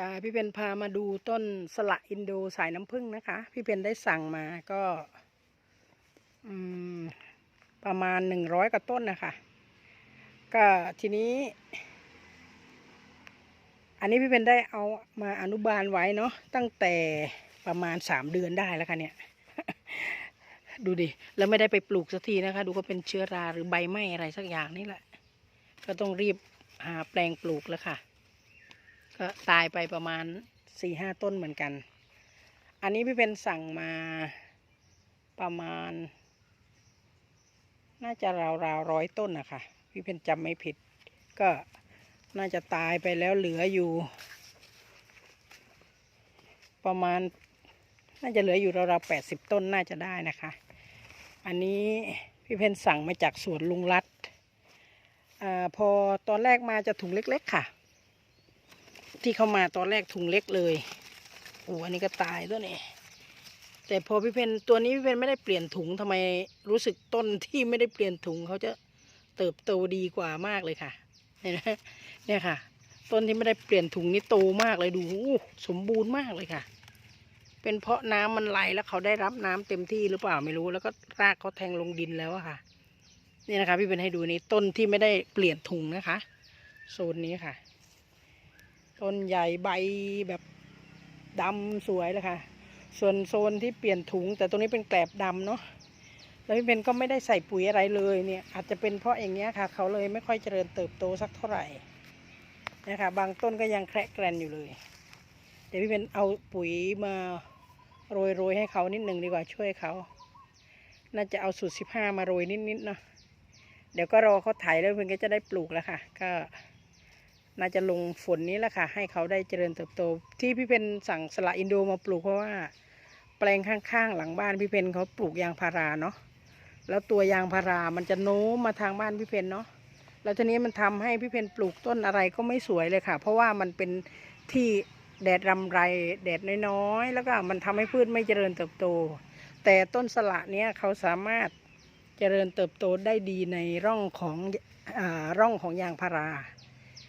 ค่ะพี่เพนพามาดูต้นสละอินโดสายน้ำผึ้งนะคะ พี่เพนได้สั่งมาก็ประมาณหนึ่งร้อยกว่าต้นนะคะก็ทีนี้ อันนี้พี่เพนได้เอามาอนุบาลไว้เนาะตั้งแต่ประมาณสามเดือนได้แล้วค่ะเนี่ย ดูดิ แล้วไม่ได้ไปปลูกสักทีนะคะ ดูก็เป็นเชื้อราหรือใบไหม้อะไรสักอย่างนี่แหละ ก็ต้องรีบหาแปลงปลูกแล้วค่ะ ก็ตายไปประมาณสี่ห้าต้นเหมือนกัน อันนี้พี่เป็นสั่งมาประมาณ น่าจะราวๆร้อยต้นนะคะพี่เพนจำไม่ผิด ก็น่าจะตายไปแล้วเหลืออยู่ ประมาณ น่าจะเหลืออยู่ราวๆแปดสิบต้นน่าจะได้นะคะ อันนี้พี่เพนสั่งมาจากสวนลุงรัตอาพอตอนแรกมาจะถุงเล็ก ๆ ค่ะ ที่เข้ามาตอนแรกถุงเล็กเลยโอ้อันนี้ก็ตายตัวนี้แต่พอพี่เพนตัวนี้พี่เพนไม่ได้เปลี่ยนถุงทำไมรู้สึกต้นที่ไม่ได้เปลี่ยนถุงเขาจะเติบโตดีกว่ามากเลยค่ะเนี่ยนะเนี่ยค่ะ ต้นที่ไม่ได้เปลี่ยนถุงนี่โตมากเลยดูอู้สมบูรณ์มากเลยค่ะ เป็นเพราะน้ำมันไหลแล้วเขาได้รับน้ำเต็มที่หรือเปล่าไม่รู้ แล้วก็รากเขาแทงลงดินแล้วอะค่ะนี่นะคะ พี่เป็นให้ดูนี่ต้นที่ไม่ได้เปลี่ยนถุงนะคะ โซนนี้ค่ะ ต้นใหญ่ใบแบบดำสวยเลยค่ะ ส่วนโซนที่เปลี่ยนถุง แต่ตรงนี้เป็นแกลบดำเนาะแล้วพี่เป็นก็ไม่ได้ใส่ปุ๋ยอะไรเลยเนี่ย อาจจะเป็นเพราะอย่างเงี้ยค่ะ เขาเลยไม่ค่อยเจริญเติบโตสักเท่าไหร่นะคะบางต้นก็ยังแคระแกรนอยู่เลย เดี๋ยวพี่เป็นเอาปุ๋ยมาโรยโรยให้เขานิดหนึ่งดีกว่าช่วยเขาน่าจะเอาสูตรสิบห้ามาโรยนิดๆเนาะเดี๋ยวก็รอเขาไถแล้วเพื่อนก็จะได้ปลูกแล้วค่ะ ก็ น่าจะลงฝนนี้แหละค่ะ ให้เขาได้เจริญเติบโต ที่พี่เพนสั่งสละอินโดมาปลูกเพราะว่า แปลงข้างๆ หลังบ้านพี่เพนเขาปลูกยางพาราเนาะแล้วตัวยางพารามันจะโน้มมาทางบ้านพี่เพนเนาะแล้วทีนี้มันทำให้พี่เพนปลูกต้นอะไรก็ไม่สวยเลยค่ะ เพราะว่ามันเป็นที่แดดรำไรแดดน้อยๆ แล้วก็มันทำให้พืชไม่เจริญเติบโต แต่ต้นสละเนี้ยเขาสามารถเจริญเติบโตได้ดีในร่องของอาร่องของยางพารา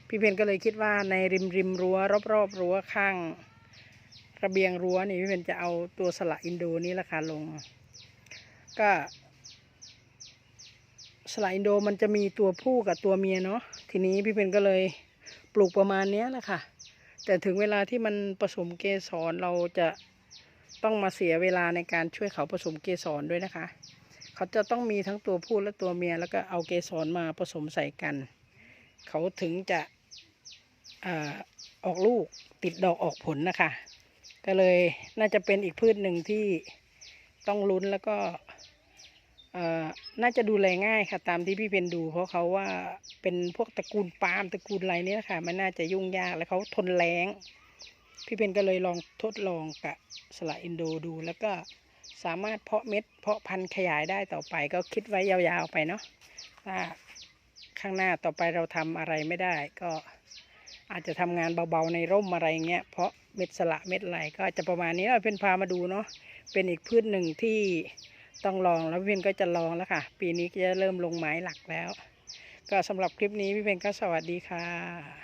พี่เพนก็เลยคิดว่าในริมริมรั้วรอบๆรั้วข้าง ระเบียงรั้วนี่พี่เพนจะเอาตัวสละอินโดนี้ราคาลง ก็สละอินโดมันจะมีตัวผู้กับตัวเมียเนาะทีนี้พี่เพนก็เลยปลูกประมาณเนี้ยแหละค่ะ แต่ถึงเวลาที่มันผสมเกสรเราจะต้องมาเสียเวลาในการช่วยเขาผสมเกสรด้วยนะคะ เขาจะต้องมีทั้งตัวผู้และตัวเมียแล้วก็เอาเกสรมาผสมใส่กัน เขาถึงจะ ออกลูกติดดอกออกผลนะคะ ก็เลยน่าจะเป็นอีกพืชหนึ่งที่ต้องลุ้นแล้วก็น่าจะดูแลง่ายค่ะตามที่พี่เพนดู เพราะเขาว่าเป็นพวกตระกูลปาล์มตระกูลอะไรนี่ยค่ะ มันน่าจะยุ่งยากแล้วเขาทนแรงพี่เพนก็เลยลองทดลองกับสละอินโดดู แล้วก็สามารถเพาะเม็ด เพาะพันธุ์ขยายได้ต่อไปก็คิดไว้ยาวๆไปเนาะถ้าข้างหน้าต่อไปเราทำอะไรไม่ได้ก็ อาจจะทำงานเบาๆในร่มอะไรเงี้ยเพราะเม็ดสละเม็ดไหลก็จะประมาณนี้เราเป็นพามาดูเนาะเป็นอีกพืชหนึ่งที่ต้องลองแล้วพี่เพนก็จะลองแล้วค่ะ ปีนี้จะเริ่มลงไม้หลักแล้ว ก็สำหรับคลิปนี้พี่เพนก็สวัสดีค่ะ